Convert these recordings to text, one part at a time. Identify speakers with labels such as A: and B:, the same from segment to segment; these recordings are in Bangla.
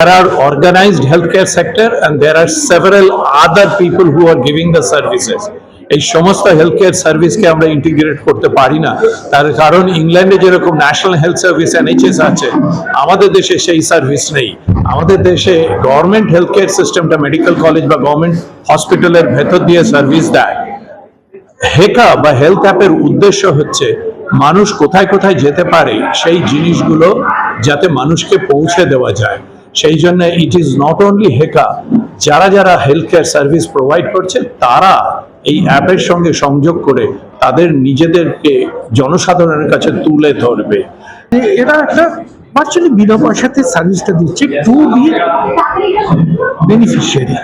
A: There are organized healthcare sector and there are several other people who are giving the services. এই সমস্ত হেলথ কেয়ার সার্ভিসকে আমরা ইন্টিগ্রেট করতে পারি না। তার কারণ ইংল্যান্ডে যেরকম ন্যাশনাল হেলথ সার্ভিস এনএইচএস আছে, আমাদের দেশে সেই সার্ভিস নেই। আমাদের দেশে গভর্নমেন্ট হেলথ কেয়ার সিস্টেমটা মেডিকেল কলেজ বা গভর্নমেন্ট হসপিটালের ভেতর দিয়ে সার্ভিস দেয়। হেকা বা হেলথ অ্যাপের উদ্দেশ্য হচ্ছে মানুষ কোথায় কোথায় যেতে পারে সেই জিনিসগুলো যাতে মানুষকে পৌঁছে দেওয়া যায়। সেই জন্য ইট ইজ নট অনলি হেকা যারা যারা হেলথ কেয়ার সার্ভিস প্রোভাইড করছে, তারা এই অ্যাপের সঙ্গে সংযোগ করে তাদের নিজেদেরকে জনসাধারণের কাছে তুলে ধরবে
B: এরা একটা ভার্চুয়ালি বিনা পয়সাতে সার্ভিসটা দিচ্ছে টু বি বেনিফিশিয়ারি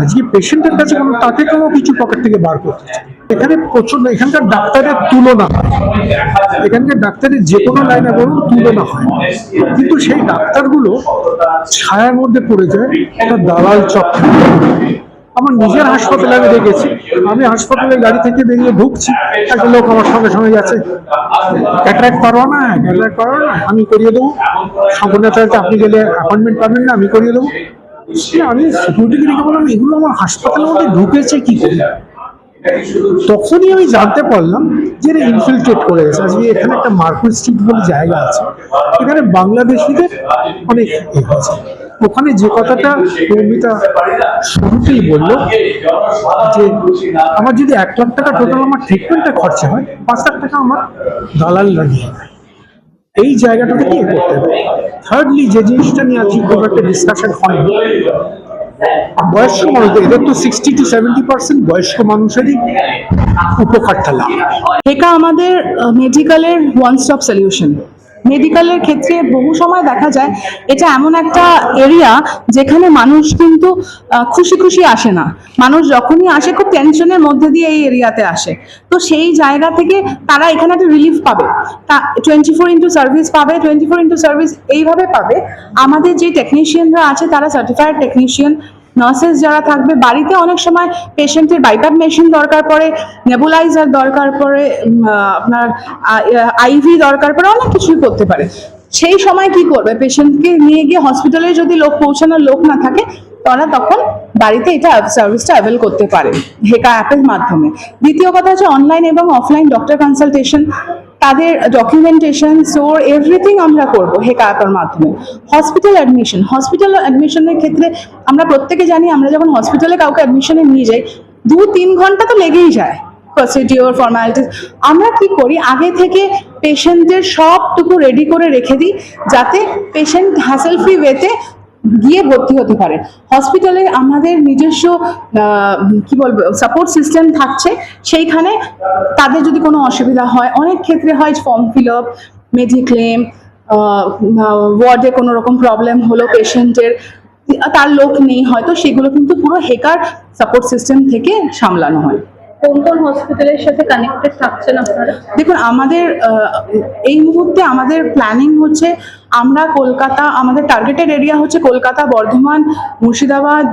B: আজকে পেশেন্টের কাছে কোনো, তাকে কোনো কিছু পকেট থেকে বার করতে না। এখানে প্রচণ্ড, এখানকার ডাক্তারের তুলনা হয়। এখানকার ডাক্তারের যে কোনো লাইনে বলুন, তুলনা হয়। কিন্তু সেই ডাক্তারগুলো ছায়ার মধ্যে পড়ে যায়, একটা দালাল চক্র। আমার নিজের হাসপাতালে আমি দেখেছি। আমি হাসপাতালে গাড়ি থেকে বেরিয়ে ঢুকছি। একটা লোক আমার সঙ্গে সঙ্গে যাচ্ছে। ক্যাটারাক্ট পারব না? ক্যাটারাক্ট পারব না? আমি করিয়ে দেবো। সম্পূর্ণ আপনি গেলে অ্যাপয়েন্টমেন্ট পাবেন না, আমি করিয়ে দেবো। আমি সিকিউরিটি দেখে বললাম, এগুলো আমার হাসপাতালের মধ্যে ঢুকেছে কি করে? তখনই আমি জানতে পারলাম যে এরা ইনফিলট্রেট করে গেছে। আজকে এখানে একটা মার্কেট স্ট্রিট বলে জায়গা আছে। এখানে বাংলাদেশিদের অনেক হয়েছে। ওখানে যে কথাটা মৌমিতা শুরুতেই বলল, যে আমার যদি এক লাখ টাকা টোটাল আমার ট্রিটমেন্টটা খরচা হয়, পাঁচ লাখ টাকা আমার দালাল লাগিয়ে এই জায়গাটা থেকে করতে হবে? থার্ডলি যে জিনিসটা নিয়ে আজকে খুব একটা ডিসকাশন হয়নি বয়স্ক মানুষদের, এদের তো সিক্সটি টু সেভেন্টি পার্সেন্ট বয়স্ক মানুষেরই উপকারটা লাভ।
C: হেকা আমাদের মেডিকেলের ওয়ান স্টপ সলিউশন মেডিকেলের ক্ষেত্রে বহু সময় দেখা যায়, এটা এমন একটা এরিয়া যেখানে মানুষ কিন্তু খুশি খুশি আসে না। মানুষ যখনই আসে, খুব টেনশনের মধ্যে দিয়ে এই এরিয়াতে আসে। তো সেই জায়গা থেকে তারা এখানে একটা রিলিফ পাবে। তা টোয়েন্টি ফোর ইন্টু সার্ভিস পাবে টোয়েন্টি ফোর ইন্টু সার্ভিস এইভাবে পাবে। আমাদের যে টেকনিশিয়ানরা আছে, তারা সার্টিফাইড টেকনিশিয়ান নার্সেস যারা থাকবে, বাড়িতে অনেক সময় পেশেন্টের বাইপ্যাপ মেশিন দরকার পড়ে নেবুলাইজার দরকার পড়ে আপনার আইভি দরকার পড়ে, অনেক কিছুই করতে পারে। সেই সময় কি করবে? পেশেন্টকে নিয়ে গিয়ে হসপিটালে যদি লোক পৌঁছানোর লোক না থাকে, তারা তখন বাড়িতে এটা সার্ভিসটা অ্যাভেল করতে পারে হেকা অ্যাপের মাধ্যমে। দ্বিতীয় কথা হচ্ছে অনলাইন এবং অফলাইন ডক্টর কনসালটেশন তাদের ডকুমেন্টেশন সোর এভরিথিং আমরা করব অ্যাপের মাধ্যমে। হসপিটাল অ্যাডমিশন হসপিটাল অ্যাডমিশনের ক্ষেত্রে আমরা প্রত্যেকে জানি, আমরা যখন হসপিটালে কাউকে অ্যাডমিশনে নিয়ে যাই, দু তিন ঘণ্টা তো লেগেই যায়। প্রসিডিওর ফর্মালিটিস আমরা কি করি, আগে থেকে পেশেন্টদের সবটুকু রেডি করে রেখে দিই, যাতে পেশেন্ট হ্যাসেল ফ্রি ওয়েতে গিয়ে ভর্তি হতে পারে। হসপিটালে আমাদের নিজস্ব কি বলব সাপোর্ট সিস্টেম থাকছে। সেইখানে তাদের যদি কোনো অসুবিধা হয়, অনেক ক্ষেত্রে হয় ফর্ম ফিল আপ মেডিক্লেম ওয়ার্ডে কোনো রকম প্রবলেম হলো পেশেন্টের তার লোক নেই হয়তো, সেগুলো কিন্তু পুরো হেকার সাপোর্ট সিস্টেম থেকে সামলানো হয়।
D: কোন কোন হসপিটালের সাথে কানেক্টেড থাকছেন আপনারা?
C: দেখুন, আমাদের এই মুহূর্তে আমাদের প্ল্যানিং হচ্ছে আমরা কলকাতা, আমাদের টার্গেটেড এরিয়া হচ্ছে কলকাতা, বর্ধমান, মুর্শিদাবাদ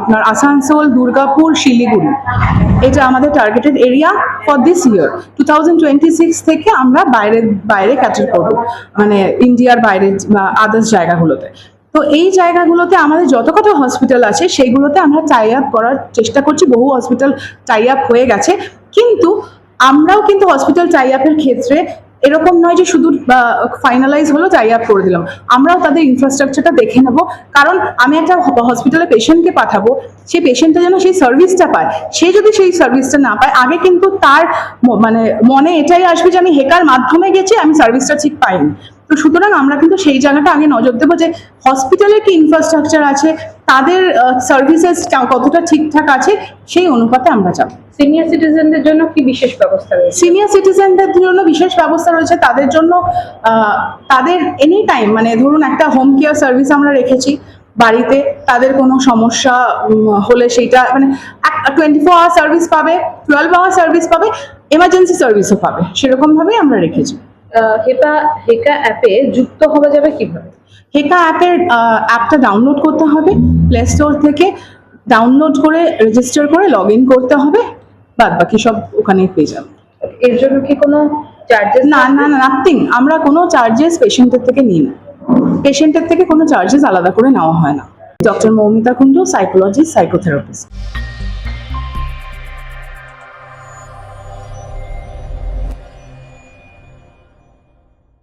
C: আপনার আসানসোল, দুর্গাপুর, শিলিগুড়ি। এটা আমাদের targeted area for this year two thousand twenty six থেকে আমরা বাইরে বাইরে ক্যাটার করব। মানে ইন্ডিয়ার বাইরে আদার্স জায়গাগুলোতে। তো এই জায়গাগুলোতে আমাদের যত কটা হসপিটাল আছে, সেইগুলোতে আমরা টাই আপ করার চেষ্টা করছি। বহু হসপিটাল টাই আপ হয়ে গেছে। কিন্তু আমরাও কিন্তু হসপিটাল টাই আপের ক্ষেত্রে এরকম নয় যে শুধু ফাইনালাইজ হলো টাই আপ করে দিলাম। আমরাও তাদের ইনফ্রাস্ট্রাকচারটা দেখে নেব। কারণ আমি একটা হসপিটালে পেশেন্টকে পাঠাবো সেই পেশেন্টটা যেন সেই সার্ভিসটা পায়। সে যদি সেই সার্ভিসটা না পায়, আগে কিন্তু তার মানে মনে এটাই আসবে যে আমি হেকার মাধ্যমে গেছি, আমি সার্ভিসটা ঠিক পাইনি। তো সুতরাং আমরা কিন্তু সেই জায়গাটা আগে নজর দেবো যে হসপিটালের কি ইনফ্রাস্ট্রাকচার আছে তাদের সার্ভিসেস কতটা ঠিকঠাক আছে সেই অনুপাতে আমরা যাব।
D: সিনিয়র সিটিজেনদের জন্য কি বিশেষ ব্যবস্থা রয়েছে?
C: সিনিয়র সিটিজেনদের জন্য বিশেষ ব্যবস্থা রয়েছে তাদের জন্য তাদের এনি টাইম মানে ধরুন একটা হোম কেয়ার সার্ভিস আমরা রেখেছি বাড়িতে তাদের কোনো সমস্যা হলে সেইটা মানে টোয়েন্টি ফোর আওয়ার সার্ভিস পাবে টুয়েলভ আওয়ার সার্ভিস পাবে এমার্জেন্সি সার্ভিসও পাবে সেরকমভাবেই আমরা রেখেছি।
D: হেপা হেকা অ্যাপে যুক্ত হওয়া যাবে কীভাবে?
C: হেকা অ্যাপের অ্যাপটা ডাউনলোড করতে হবে প্লে স্টোর থেকে ডাউনলোড করে রেজিস্টার করে লগ ইন করতে হবে বাদ বাকি সব ওখানেই পেয়ে যাবে।
D: এর জন্য কি কোনো চার্জেস
C: না না না নাথিং আমরা কোনো চার্জেস পেশেন্টের থেকে নিই না। পেশেন্টের থেকে কোনো চার্জেস আলাদা করে নেওয়া হয় না। Doctor Moumita Kundu psychology psychotherapist